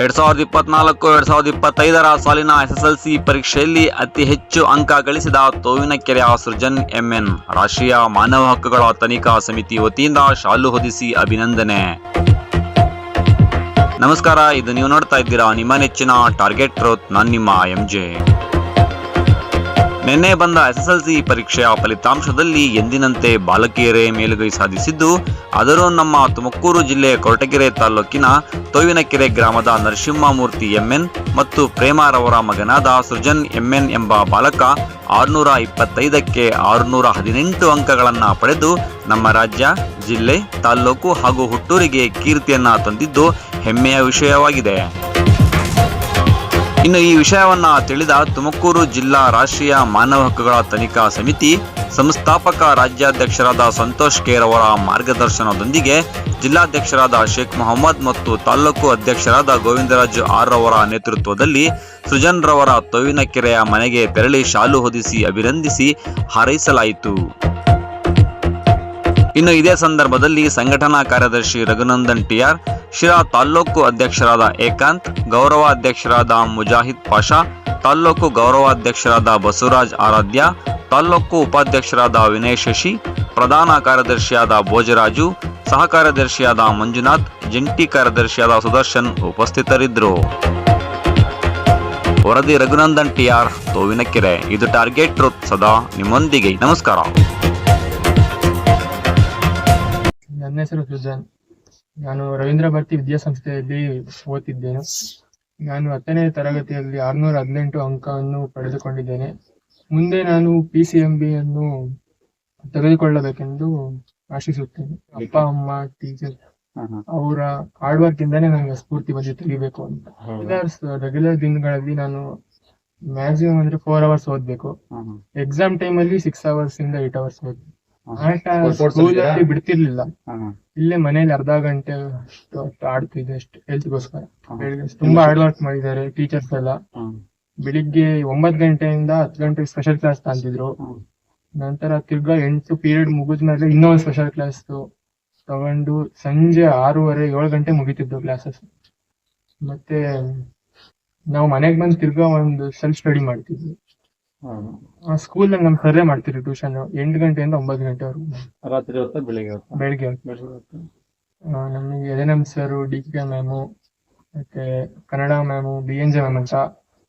ಎರಡ್ ಸಾವಿರದ ಇಪ್ಪತ್ನಾಲ್ಕು, ಎರಡ್ ಸಾವಿರದ ಇಪ್ಪತ್ತೈದರ ಸಾಲಿನ ಎಸ್ಎಸ್ಎಲ್ಸಿ ಪರೀಕ್ಷೆಯಲ್ಲಿ ಅತಿ ಹೆಚ್ಚು ಅಂಕ ಗಳಿಸಿದ ತೋವಿನಕೆರೆಯ ಸೃಜನ್ ಎಂಎನ್, ರಾಷ್ಟ್ರೀಯ ಮಾನವ ಹಕ್ಕುಗಳ ತನಿಖಾ ಸಮಿತಿ ವತಿಯಿಂದ ಶಾಲು ಹೊದಿಸಿ ಅಭಿನಂದನೆ. ನಮಸ್ಕಾರ, ಇದು ನೀವು ನೋಡ್ತಾ ಇದ್ದೀರಾ ನಿಮ್ಮ ನೆಚ್ಚಿನ ಟಾರ್ಗೆಟ್ ಟ್ರೋತ್, ನಾನು ನಿಮ್ಮ ಎಂಜೆ ನಿನ್ನೆ ಬಂದ ಎಸ್ಎಸ್ಎಲ್ಸಿ ಪರೀಕ್ಷೆಯ ಫಲಿತಾಂಶದಲ್ಲಿ ಎಂದಿನಂತೆ ಬಾಲಕಿಯರೇ ಮೇಲುಗೈ ಸಾಧಿಸಿದ್ದು, ಆದರೂ ನಮ್ಮ ತುಮಕೂರು ಜಿಲ್ಲೆ ಕೊರಟಗೆರೆ ತಾಲೂಕಿನ ತೋವಿನಕೆರೆ ಗ್ರಾಮದ ನರಸಿಂಹಮೂರ್ತಿ ಎಂಎನ್ ಮತ್ತು ಪ್ರೇಮಾರವರ ಮಗನಾದ ಸೃಜನ್ ಎಂಎನ್ ಎಂಬ ಬಾಲಕ ಆರುನೂರ ಇಪ್ಪತ್ತೈದಕ್ಕೆ ಆರುನೂರ ಹದಿನೆಂಟು ಅಂಕಗಳನ್ನು ಪಡೆದು ನಮ್ಮ ರಾಜ್ಯ, ಜಿಲ್ಲೆ ತಾಲ್ಲೂಕು ಹಾಗೂ ಹುಟ್ಟೂರಿಗೆ ಕೀರ್ತಿಯನ್ನು ತಂದಿದ್ದು ಹೆಮ್ಮೆಯ ವಿಷಯವಾಗಿದೆ. ಇನ್ನು ಈ ವಿಷಯವನ್ನ ತಿಳಿದ ತುಮಕೂರು ಜಿಲ್ಲಾ ರಾಷ್ಟ್ರೀಯ ಮಾನವ ಹಕ್ಕುಗಳ ತನಿಖಾ ಸಮಿತಿ ಸಂಸ್ಥಾಪಕ ರಾಜ್ಯಾಧ್ಯಕ್ಷರಾದ ಸಂತೋಷ್ ಖೇರ್ ಅವರ ಮಾರ್ಗದರ್ಶನದೊಂದಿಗೆ ಜಿಲ್ಲಾಧ್ಯಕ್ಷರಾದ ಶೇಖ್ ಮೊಹಮ್ಮದ್ ಮತ್ತು ತಾಲೂಕು ಅಧ್ಯಕ್ಷರಾದ ಗೋವಿಂದರಾಜ್ ಆರ್ ಅವರ ನೇತೃತ್ವದಲ್ಲಿ ಸೃಜನ್ ರವರ ತೊವಿನಕೆರೆಯ ಮನೆಗೆ ತೆರಳಿ ಶಾಲು ಹೊದಿಸಿ ಅಭಿನಂದಿಸಿ ಹಾರೈಸಲಾಯಿತು. ಇನ್ನು ಇದೇ ಸಂದರ್ಭದಲ್ಲಿ ಸಂಘಟನಾ ಕಾರ್ಯದರ್ಶಿ ರಘುನಂದನ್ ಟಿಆರ್, ಶಿರಾ ತಾಲ್ಲೂಕು ಅಧ್ಯಕ್ಷರಾದ ಏಕಾಂತ್, ಗೌರವ ಅಧ್ಯಕ್ಷರಾದ ಮುಜಾಹಿದ್ ಪಾಷಾ, ತಾಲ್ಲೂಕು ಗೌರವಾಧ್ಯಕ್ಷರಾದ ಬಸವರಾಜ್ ಆರಾಧ್ಯ, ತಾಲ್ಲೂಕು ಉಪಾಧ್ಯಕ್ಷರಾದ ವಿನಯ್ ಶಶಿ, ಪ್ರಧಾನ ಕಾರ್ಯದರ್ಶಿಯಾದ ಭೋಜರಾಜು, ಸಹ ಕಾರ್ಯದರ್ಶಿಯಾದ ಮಂಜುನಾಥ್, ಜಂಟಿ ಕಾರ್ಯದರ್ಶಿಯಾದ ಸುದರ್ಶನ್ ಉಪಸ್ಥಿತರಿದ್ದರು. ವರದಿ ರಘುನಂದನ್ ಟಿಆರ್, ತೋವಿನಕೆರೆ. ಇದು ಟಾರ್ಗೆಟ್ ಟ್ರೂತ್ ಸದಾ ನಿಮ್ಮೊಂದಿಗೆ. ನಮಸ್ಕಾರ. ನನ್ನ ಹೆಸರು ಸುಜಾನ್. ನಾನು ರವೀಂದ್ರ ಭಾರತಿ ವಿದ್ಯಾಸಂಸ್ಥೆಯಲ್ಲಿ ಓದ್ತಿದ್ದೇನೆ. ನಾನು ಹತ್ತನೇ ತರಗತಿಯಲ್ಲಿ ಆರ್ನೂರ ಹದಿನೆಂಟು ಅಂಕವನ್ನು ಪಡೆದುಕೊಂಡಿದ್ದೇನೆ. ಮುಂದೆ ನಾನು ಪಿ ಸಿ ಎಂ ಬಿ ಅನ್ನು ತೆಗೆದುಕೊಳ್ಳಬೇಕೆಂದು ಆಶಿಸುತ್ತೇನೆ. ಅಪ್ಪ ಅಮ್ಮ ಟೀಚರ್ ಅವರ ಹಾರ್ಡ್ ವರ್ಕ್ ಇಂದಾನೆ ನನಗೆ ಸ್ಫೂರ್ತಿ ಬಂದು ತೆಗಿಬೇಕು ಅಂತ. ರೆಗ್ಯುಲರ್ ದಿನಗಳಲ್ಲಿ ನಾನು ಮ್ಯಾಕ್ಸಿಮಮ್ ಅಂದ್ರೆ ಫೋರ್ ಅವರ್ಸ್ ಓದ್ಬೇಕು. ಎಕ್ಸಾಮ್ ಟೈಮ್ ಅಲ್ಲಿ ಸಿಕ್ಸ್ ಅವರ್ಸ್ ಇಂದ ಏಟ್ ಅವರ್ಸ್ ಓದ್ಬೇಕು. ಬಿಡ್ತಿರ್ಲಿಲ್ಲ. ಇಲ್ಲೇ ಮನೇಲಿ ಅರ್ಧ ಗಂಟೆ ಅಷ್ಟು ಅಷ್ಟು ಹೆಲ್ತ್ ಹೆಲ್ತ್ಗೋಸ್ಕರ ತುಂಬಾ ಹಾರ್ಡ್ ವರ್ಕ್ ಮಾಡಿದ್ದಾರೆ ಟೀಚರ್ಸ್ ಎಲ್ಲ. ಬೆಳಿಗ್ಗೆ ಒಂಬತ್ ಗಂಟೆಯಿಂದ ಹತ್ತು ಗಂಟೆಗೆ ಸ್ಪೆಷಲ್ ಕ್ಲಾಸ್ ತಂದಿದ್ರು ನಂತರ ತಿರ್ಗಾ ಎಂಟು ಪೀರಿಯಡ್ ಮುಗಿದ್ಮೇಲೆ ಇನ್ನೊಂದು ಸ್ಪೆಷಲ್ ಕ್ಲಾಸ್ ತಗೊಂಡು ಸಂಜೆ ಆರೂವರೆ ಏಳು ಗಂಟೆ ಮುಗಿತಿದ್ದು ಕ್ಲಾಸಸ್ ಮತ್ತೆ ನಾವು ಮನೆಗ್ ಬಂದು ತಿರ್ಗಾ ಒಂದು ಸೆಲ್ಫ್ ಸ್ಟಡಿ ಮಾಡ್ತಿದ್ವಿ. ಆ ಸ್ಕೂಲ್ ನಮ್ ಸರ್ರೆ ಮಾಡ್ತೀರಿ ಟ್ಯೂಷನ್ ಎಂಟು ಗಂಟೆಯಿಂದ ಒಂಬತ್ತು ಗಂಟೆವರೆಗೂ. ರಾತ್ರಿ ಹೊತ್ತ ಬೆಳಿಗ್ಗೆ ಹೊತ್ತು. ಬೆಳಿಗ್ಗೆ ಹೊತ್ತು. ನಮಗೆ N M sir D K ma'am ಮತ್ತೆ Kannada ma'am B N J ma'am ಅಂತ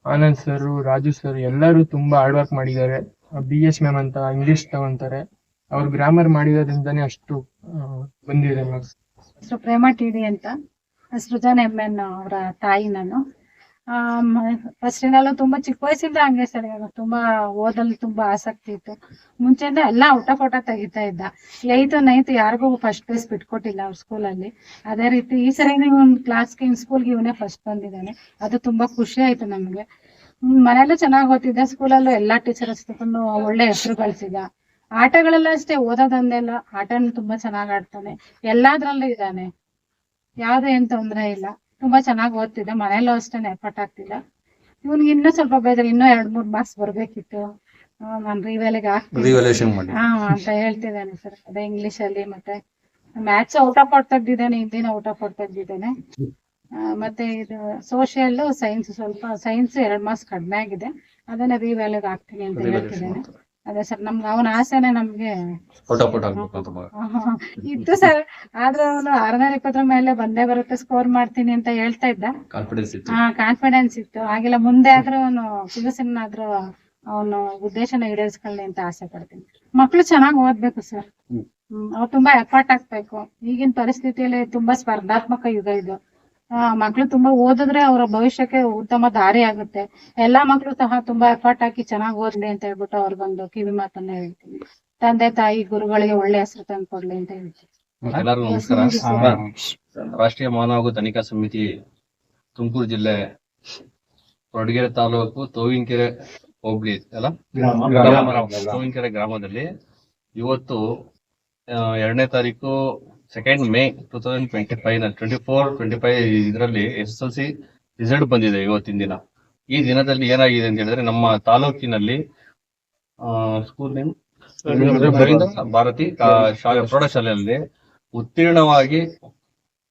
ಆನಂದ್ ಸರ್ ರಾಜು ಸರ್ ಎಲ್ಲರೂ ತುಂಬಾ ಹಾರ್ಡ್ ವರ್ಕ್ ಮಾಡಿದ್ದಾರೆ. ಬಿ ಎಚ್ ಮ್ಯಾಮ್ ಅಂತ ಇಂಗ್ಲಿಷ್ ತಗೊಂತಾರೆ ಅವ್ರು ಗ್ರಾಮರ್ ಮಾಡಿರೋದ್ರಿಂದಾನೇ ಅಷ್ಟು ಬಂದಿದೆ ಮ್ಯಾಮ್ ಹೆಸರು ಪ್ರೇಮ ಟಿಡಿ ಅಂತ. ಸೃಜನ್ ಎಂ ಎನ್ ಅವರ ತಾಯಿ ನಾನು. ಫಸ್ಟಿನಲ್ಲೂ ತುಂಬಾ ಚಿಕ್ಕ ವಯಸ್ಸಿಂದ ಹಂಗೆ ಸರ್ ತುಂಬಾ ಓದಲ್ಲಿ ತುಂಬಾ ಆಸಕ್ತಿ ಇತ್ತು. ಮುಂಚೆಯಿಂದ ಎಲ್ಲ ಔಟ ಫೋಟ ತೆಗಿತಾ ಇದ್ದ. ಏಯ್ತು ನೈನ್ತ್ ಯಾರಿಗೂ ಫಸ್ಟ್ ಪ್ಲೇಸ್ ಬಿಟ್ಕೊಟ್ಟಿಲ್ಲ ಅವ್ರ ಸ್ಕೂಲಲ್ಲಿ ಅದೇ ರೀತಿ ಈ ಸರಿ ಒಂದು ಕ್ಲಾಸ್ಗೆ ಸ್ಕೂಲ್ಗೆ ಇವನೇ ಫಸ್ಟ್ ಬಂದಿದ್ದಾನೆ. ಅದು ತುಂಬಾ ಖುಷಿ ಆಯ್ತು ನಮಗೆ. ಮನೆಯಲ್ಲೂ ಚೆನ್ನಾಗಿ ಓದ್ತಿದ್ದ. ಸ್ಕೂಲಲ್ಲೂ ಎಲ್ಲಾ ಟೀಚರ್ಸ್ ಒಳ್ಳೆ ಹೆಸರು ಗಳಿಸಿದ. ಆಟಗಳೆಲ್ಲ ಅಷ್ಟೇ ಓದೋದಂದೆಲ್ಲ ಆಟನ ತುಂಬಾ ಚೆನ್ನಾಗ್ ಆಡ್ತಾನೆ. ಎಲ್ಲಾದ್ರಲ್ಲೂ ಇದ್ದಾನೆ. ಯಾವ್ದೇ ಏನ್ ತೊಂದ್ರೆ ಇಲ್ಲ. ತುಂಬಾ ಚೆನ್ನಾಗಿ ಓದ್ತಿದ್ದ. ಮನೇಲೂ ಅಷ್ಟೇ ಎಫರ್ಟ್ ಆಗ್ತಿಲ್ಲ. ಇವ್ನಿಗೆ ಇನ್ನೂ ಸ್ವಲ್ಪ ಬೇಜಾರು ಇನ್ನೂ ಎರಡ್ ಮೂರ್ ಮಾರ್ಕ್ಸ್ ಬರ್ಬೇಕಿತ್ತು. ನಾನು ರಿವೆಲ್ಗೆ ಹಾಕ್ತೀನಿ. ಹಾ ಅಂತ ಹೇಳ್ತಿದ್ದಾನೆ ಸರ್ ಅದೇ ಇಂಗ್ಲಿಷ್ ಅಲ್ಲಿ ಮತ್ತೆ ಮ್ಯಾಥ್ಸ್ ಔಟ್ ಆಫ್ ಔಟ್ ತೆಗ್ದಿದ್ದಾನೆ ಹಿಂದಿನ ಔಟ್ ಆಫ್ ಔಟ್ ತೆಗ್ದಿದ್ದಾನೆ ಮತ್ತೆ ಇದು ಸೋಷಿಯಲ್ ಸೈನ್ಸ್ ಸ್ವಲ್ಪ ಸೈನ್ಸ್ ಎರಡ್ ಮಾರ್ಕ್ಸ್ ಕಡಿಮೆ ಆಗಿದೆ. ಅದನ್ನ ರಿವ್ಯಾಲ್ಯೂಗೆ ಹಾಕ್ತೀನಿ ಅಂತ ಹೇಳ್ತಿದ್ದಾನೆ. ಅದೇ ಸರ್ ನಮ್ಗೆ ಅವನ ಆಸೆನೆ ನಮ್ಗೆ. ಇತ್ತು ಸರ್ ಆದ್ರೆ ಅವನು ಆರ್ನೂರ ಇಪ್ಪತ್ತರ ಮೇಲೆ ಬಂದೇ ಬರುತ್ತೆ ಸ್ಕೋರ್ ಮಾಡ್ತೀನಿ ಅಂತ ಹೇಳ್ತಾ ಇದ್ದ. ಕಾನ್ಫಿಡೆನ್ಸ್ ಇತ್ತು. ಹಾ ಕಾನ್ಫಿಡೆನ್ಸ್ ಇತ್ತು. ಹಾಗೆಲ್ಲ ಮುಂದೆ ಆದ್ರೂ ಅವನು ಆದ್ರೂ ಅವನು ಉದ್ದೇಶನ ಈಡೇರಿಸ್ಕೊಳ್ಳಿ ಅಂತ ಆಸೆ ಪಡ್ತೀನಿ. ಮಕ್ಳು ಚೆನ್ನಾಗಿ ಓದ್ಬೇಕು ಸರ್. ಅವ್ರು ತುಂಬಾ ಎಫರ್ಟ್ ಹಾಕ್ಬೇಕು. ಈಗಿನ ಪರಿಸ್ಥಿತಿಯಲ್ಲಿ ತುಂಬಾ ಸ್ಪರ್ಧಾತ್ಮಕ ಯುಗ ಇದು. ಮಕ್ಳು ತುಂಬಾ ಓದಿದ್ರೆ ಅವರ ಭವಿಷ್ಯಕ್ಕೆ ಉತ್ತಮ ದಾರಿ ಆಗುತ್ತೆ. ಎಲ್ಲಾ ಮಕ್ಳು ಸಹ ತುಂಬಾ ಎಫರ್ಟ್ ಹಾಕಿ ಚೆನ್ನಾಗಿ ಓದ್ಲಿ ಅಂತ ಹೇಳ್ಬಿಟ್ಟು ಬಂದು ಕಿವಿ ಮಾತನ್ನ ಹೇಳ್ತೀನಿ. ತಂದೆ ತಾಯಿ ಗುರುಗಳಿಗೆ ಒಳ್ಳೆ ಹೆಸರು ತಂದು ಕೊಡ್ಲಿ ಅಂತ ಹೇಳ್ತೀನಿ. ಎಲ್ಲರಿಗೂ ನಮಸ್ಕಾರ. ರಾಷ್ಟ್ರೀಯ ಮಾನವ ಹಕ್ಕು ತನಿಖಾ ಸಮಿತಿ ತುಮಕೂರು ಜಿಲ್ಲೆ ಕೊರಟಗೆರೆ ತಾಲೂಕು ತೋವಿನಕೆರೆ ಹೋಬಳಿ ಅಲ್ಲ? ಗ್ರಾಮ. ತೋವಿನಕೆರೆ ಗ್ರಾಮದಲ್ಲಿ ಇವತ್ತು ಎರಡನೇ ತಾರೀಕು second May two thousand twenty five twenty four twenty five ಇದರಲ್ಲಿ ಎಸ್ ಎಲ್ ಸಿ ರಿಸಲ್ಟ್ ಬಂದಿದೆ ಇವತ್ತಿನ ದಿನ. ಈ ದಿನದಲ್ಲಿ ಏನಾಗಿದೆ ಅಂತ ಹೇಳಿದ್ರೆ ನಮ್ಮ ತಾಲೂಕಿನಲ್ಲಿ ಸ್ಕೂಲ್ ನೇಮ್ ಭಾರತಿ ಶಾಲೆ, ಪ್ರೌಢಶಾಲೆಯಲ್ಲಿ ಉತ್ತೀರ್ಣವಾಗಿ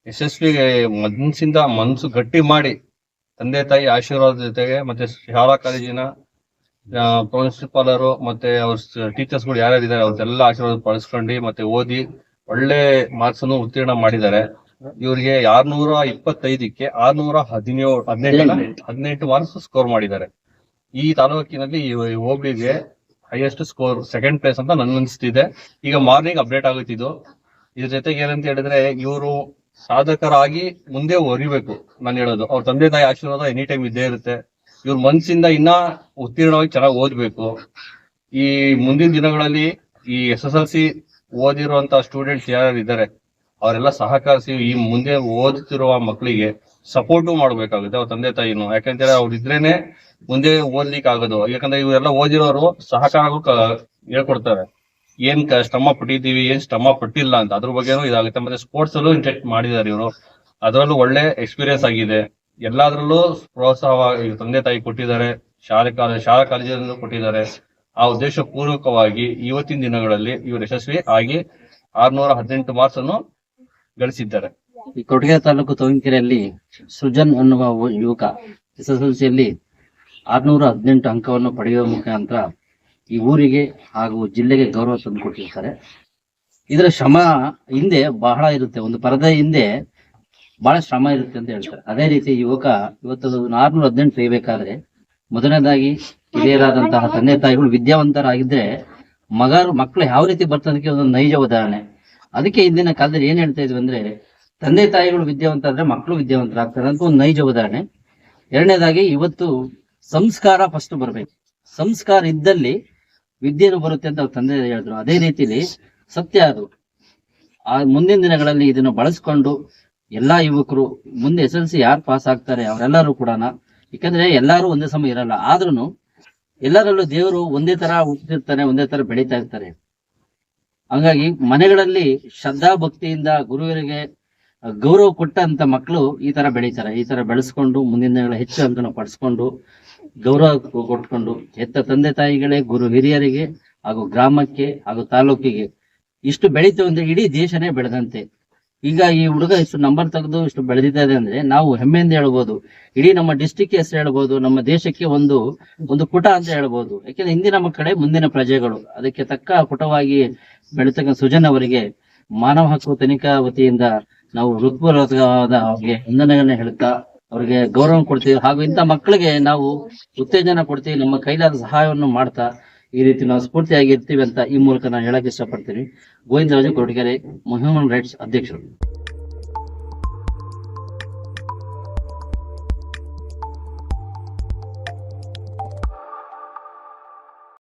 ಯಶಸ್ವಿ ಮನಸ್ಸಿಂದ ಮನಸ್ಸು ಗಟ್ಟಿ ಮಾಡಿ ತಂದೆ, ತಾಯಿ ಆಶೀರ್ವಾದ ಜೊತೆಗೆ ಮತ್ತೆ ಶಾಲಾ ಕಾಲೇಜಿನ ಪ್ರಿನ್ಸಿಪಾಲರು ಮತ್ತೆ ಅವ್ರ ಟೀಚರ್ಸ್ಗಳು ಯಾರ್ಯಾರಿದ್ದಾರೆ ಅವ್ರದ್ದೆಲ್ಲ ಆಶೀರ್ವಾದ ಪಡಿಸ್ಕೊಂಡು ಮತ್ತೆ ಓದಿ ಒಳ್ಳೆ ಮಾರ್ಕ್ಸ್ ಅನ್ನು ಉತ್ತೀರ್ಣ ಮಾಡಿದ್ದಾರೆ. ಇವ್ರಿಗೆ ಆರ್ನೂರ ಇಪ್ಪತ್ತೈದಕ್ಕೆ ಆರ್ನೂರ ಹದಿನೇಳು ಹದಿನೆಂಟು ಹದಿನೆಂಟು. ಮಾರ್ಕ್ಸ್ ಸ್ಕೋರ್ ಮಾಡಿದ್ದಾರೆ. ಈ ತಾಲೂಕಿನಲ್ಲಿ ಓಬಿಗೆ ಹೋಬಳಿಗೆ ಹೈಯೆಸ್ಟ್ ಸ್ಕೋರ್ ಸೆಕೆಂಡ್ ಪ್ಲೇಸ್ ಅಂತ ನನ್ಗೆ ಅನಿಸ್ತಿದೆ. ಈಗ ಮಾರ್ನಿಂಗ್ ಅಪ್ಡೇಟ್ ಆಗುತ್ತಿದ್ದು ಇದ್ರ ಜೊತೆಗೆ ಏನಂತ ಹೇಳಿದ್ರೆ ಇವರು ಸಾಧಕರಾಗಿ ಮುಂದೆ ಹೊರಿಬೇಕು ನಾನು ಹೇಳೋದು. ಅವ್ರ ತಂದೆ ತಾಯಿ ಆಶೀರ್ವಾದ ಎನಿ ಟೈಮ್ ಇದ್ದೇ ಇರುತ್ತೆ. ಇವ್ರ ಮನ್ಸಿಂದ ಇನ್ನ ಉತ್ತೀರ್ಣವಾಗಿ ಚೆನ್ನಾಗಿ ಓದ್ಬೇಕು. ಈ ಮುಂದಿನ ದಿನಗಳಲ್ಲಿ ಈ ಎಸ್ ಎಸ್ ಎಲ್ ಸಿ ಓದಿರುವಂತ ಸ್ಟೂಡೆಂಟ್ಸ್ ಯಾರು ಇದ್ದಾರೆ, ಅವರೆಲ್ಲ ಸಹಕರಿಸಿ ಈ ಮುಂದೆ ಓದುತ್ತಿರುವ ಮಕ್ಕಳಿಗೆ ಸಪೋರ್ಟು ಮಾಡ್ಬೇಕಾಗುತ್ತೆ. ಅವ್ರ ತಂದೆ ತಾಯಿನು. ಯಾಕಂತೇಳಿ ಅವ್ರು ಇದ್ರೇನೆ ಮುಂದೆ ಓದ್ಲಿಕ್ಕೆ ಆಗೋದು ಯಾಕಂದ್ರೆ ಇವರೆಲ್ಲ ಓದಿರೋರು ಸಹಕಾರಗಳು ಹೇಳ್ಕೊಡ್ತಾರೆ. ಏನ್ ಶ್ರಮ ಪಟ್ಟಿದೀವಿ ಏನ್ ಶ್ರಮ ಪಟ್ಟಿಲ್ಲ ಅಂತ. ಅದ್ರ ಬಗ್ಗೆನೂ ಇದಾಗುತ್ತೆ. ಮತ್ತೆ ಸ್ಪೋರ್ಟ್ಸ್ ಅಲ್ಲೂ ಇಂಟ್ರೆಕ್ಟ್ ಮಾಡಿದ್ದಾರೆ ಇವರು. ಅದರಲ್ಲೂ ಒಳ್ಳೆ ಎಕ್ಸ್ಪೀರಿಯನ್ಸ್ ಆಗಿದೆ. ಎಲ್ಲಾದ್ರಲ್ಲೂ ಪ್ರೋತ್ಸಾಹ ತಂದೆ ತಾಯಿ ಕೊಟ್ಟಿದ್ದಾರೆ. ಶಾಲೆ ಕಾಲೇಜ್ ಶಾಲಾ ಕಾಲೇಜಲ್ಲೂ ಕೊಟ್ಟಿದ್ದಾರೆ. ಆ ಉದ್ದೇಶ ಪೂರ್ವಕವಾಗಿ ಇವತ್ತಿನ ದಿನಗಳಲ್ಲಿ ಇವರು ಯಶಸ್ವಿ ಆಗಿ ಆರ್ನೂರ ಹದಿನೆಂಟು ಮಾರ್ಕ್ಸ್ ಅನ್ನು ಗಳಿಸಿದ್ದಾರೆ. ಈ ಕೊಟ್ಟಿಗೆ ತಾಲೂಕು ತೋಂಕೆರೆಯಲ್ಲಿ ಸೃಜನ್ ಅನ್ನುವ ಯುವಕ ಎಸ್ ಎಸ್ ಎಲ್ ಸಿಯಲ್ಲಿ ಆರ್ನೂರ ಹದಿನೆಂಟು ಅಂಕವನ್ನು ಪಡೆಯುವ ಮುಖಾಂತರ ಈ ಊರಿಗೆ ಹಾಗೂ ಜಿಲ್ಲೆಗೆ ಗೌರವ ತಂದುಕೊಟ್ಟಿರ್ತಾರೆ ಇದರ ಶ್ರಮ ಹಿಂದೆ ಬಹಳ ಇರುತ್ತೆ. ಒಂದು ಪರದೆ ಹಿಂದೆ ಬಹಳ ಶ್ರಮ ಇರುತ್ತೆ ಅಂತ ಹೇಳ್ತಾರೆ. ಅದೇ ರೀತಿ ಯುವಕ ಇವತ್ತು ಆರ್ನೂರ ಹದಿನೆಂಟು ತೆಗಿಬೇಕಾದ್ರೆ ಮೊದಲನೇದಾಗಿ ಹಿರಿಯರಾದಂತಹ ತಂದೆ ತಾಯಿಗಳು ವಿದ್ಯಾವಂತರಾಗಿದ್ರೆ ಮಗರು ಮಕ್ಕಳು ಯಾವ ರೀತಿ ಬರ್ತದಕ್ಕೆ ಒಂದು ನೈಜ ಉದಾಹರಣೆ. ಅದಕ್ಕೆ ಇಂದಿನ ಕಾಲದಲ್ಲಿ ಏನ್ ಹೇಳ್ತಾ ಇದ್ವಿ ಅಂದ್ರೆ ತಂದೆ ತಾಯಿಗಳು ವಿದ್ಯಾವಂತ ಆದ್ರೆ ಮಕ್ಕಳು ವಿದ್ಯಾವಂತರಾಗ್ತಾರೆ ಅಂತ ಒಂದು ನೈಜ ಉದಾಹರಣೆ. ಎರಡನೇದಾಗಿ ಇವತ್ತು ಸಂಸ್ಕಾರ ಫಸ್ಟ್ ಬರಬೇಕು. ಸಂಸ್ಕಾರ ಇದ್ದಲ್ಲಿ ವಿದ್ಯೆನು ಬರುತ್ತೆ ಅಂತ ಅವ್ರ ತಂದೆ ಹೇಳಿದ್ರು. ಅದೇ ರೀತಿಲಿ ಸತ್ಯ ಅದು. ಆ ಮುಂದಿನ ದಿನಗಳಲ್ಲಿ ಇದನ್ನು ಬಳಸ್ಕೊಂಡು ಎಲ್ಲಾ ಯುವಕರು ಮುಂದೆ ಎಸ್ ಎಲ್ ಸಿ ಯಾರು ಪಾಸ್ ಆಗ್ತಾರೆ ಅವರೆಲ್ಲರೂ ಕೂಡ ಯಾಕಂದ್ರೆ ಎಲ್ಲರೂ ಒಂದೇ ಸಮಯ ಇರಲ್ಲ. ಆದ್ರೂ ಎಲ್ಲರಲ್ಲೂ ದೇವರು ಒಂದೇ ತರ ಹುಟ್ಟಿರ್ತಾನೆ, ಒಂದೇ ತರ ಬೆಳೀತಾ ಇರ್ತಾರೆ. ಹಂಗಾಗಿ ಮನೆಗಳಲ್ಲಿ ಶ್ರದ್ಧಾ ಭಕ್ತಿಯಿಂದ ಗುರುವರಿಗೆ ಗೌರವ ಕೊಟ್ಟಂತ ಮಕ್ಕಳು ಈ ತರ ಬೆಳೀತಾರೆ. ಈ ತರ ಬೆಳೆಸ್ಕೊಂಡು ಮುಂದಿನ ದಿನಗಳ ಹೆಚ್ಚು ಅಂತ ಪಡಿಸ್ಕೊಂಡು ಗೌರವ ಕೊಟ್ಕೊಂಡು ಹೆತ್ತ ತಂದೆ ತಾಯಿಗಳೇ, ಗುರು ಹಿರಿಯರಿಗೆ ಹಾಗೂ ಗ್ರಾಮಕ್ಕೆ ಹಾಗೂ ತಾಲೂಕಿಗೆ ಇಷ್ಟು ಬೆಳೀತು ಅಂದ್ರೆ ಇಡೀ ದೇಶನೇ ಬೆಳೆದಂತೆ. ಈಗ ಈ ಹುಡುಗ ಇಷ್ಟು ನಂಬರ್ ತೆಗೆದು ಇಷ್ಟು ಬೆಳೆದಿದ್ದಾರೆ ಅಂದ್ರೆ ನಾವು ಹೆಮ್ಮೆಯಿಂದ ಹೇಳ್ಬೋದು. ಇಡೀ ನಮ್ಮ ಡಿಸ್ಟಿಕ್ ಹೆಸರು ಹೇಳ್ಬೋದು, ನಮ್ಮ ದೇಶಕ್ಕೆ ಒಂದು ಒಂದು ಪುಟ ಅಂತ ಹೇಳ್ಬೋದು. ಯಾಕೆಂದ್ರೆ ಇಂದಿನ ಕಡೆ ಮುಂದಿನ ಪ್ರಜೆಗಳು, ಅದಕ್ಕೆ ತಕ್ಕ ಪುಟವಾಗಿ ಬೆಳೆತಕ್ಕ ಸುಜನ್ ಅವರಿಗೆ ಮಾನವ ಹಕ್ಕು ತನಿಖಾ ವತಿಯಿಂದ ನಾವು ಹೃತ್ಪೂರ್ವಕವಾದ ಅವ್ರಿಗೆ ವಂದನೆಗಳನ್ನ ಹೇಳ್ತಾ ಅವರಿಗೆ ಗೌರವ ಕೊಡ್ತೀವಿ. ಹಾಗೂ ಇಂಥ ಮಕ್ಕಳಿಗೆ ನಾವು ಉತ್ತೇಜನ ಕೊಡ್ತೀವಿ, ನಮ್ಮ ಕೈಲಾದ ಸಹಾಯವನ್ನು ಮಾಡ್ತಾ ಈ ರೀತಿ ನಾವು ಸ್ಫೂರ್ತಿಯಾಗಿರ್ತೀವಿ ಅಂತ ಈ ಮೂಲಕ ನಾನು ಹೇಳಕ್ ಇಷ್ಟಪಡ್ತೀನಿ. ಗೋವಿಂದರಾಜು ಕೊರಟಗೆರೆ ಹ್ಯೂಮನ್ ರೈಟ್ಸ್ ಅಧ್ಯಕ್ಷರು.